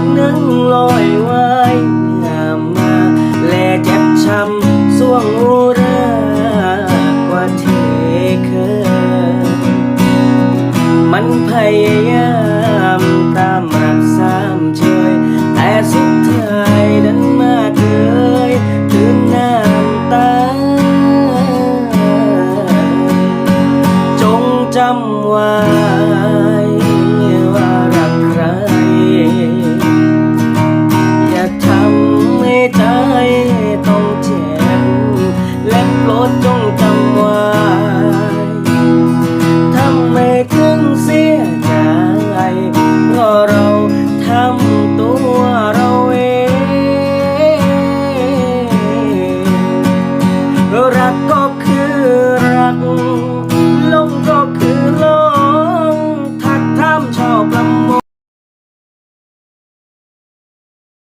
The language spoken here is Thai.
างนึ่งลอยไว้งามมาแลเจ็บช้ำส่วงอุรากว่าเทเคยมันพยายามตามรักสามเชยแต่สุดท้ายนั้นมาเกยถึงน้ำตา จงจำไว้ รดจงจำไว้ทำให้ถึงเสียใจเพราะเราทำตัวเราเองรักก็คือ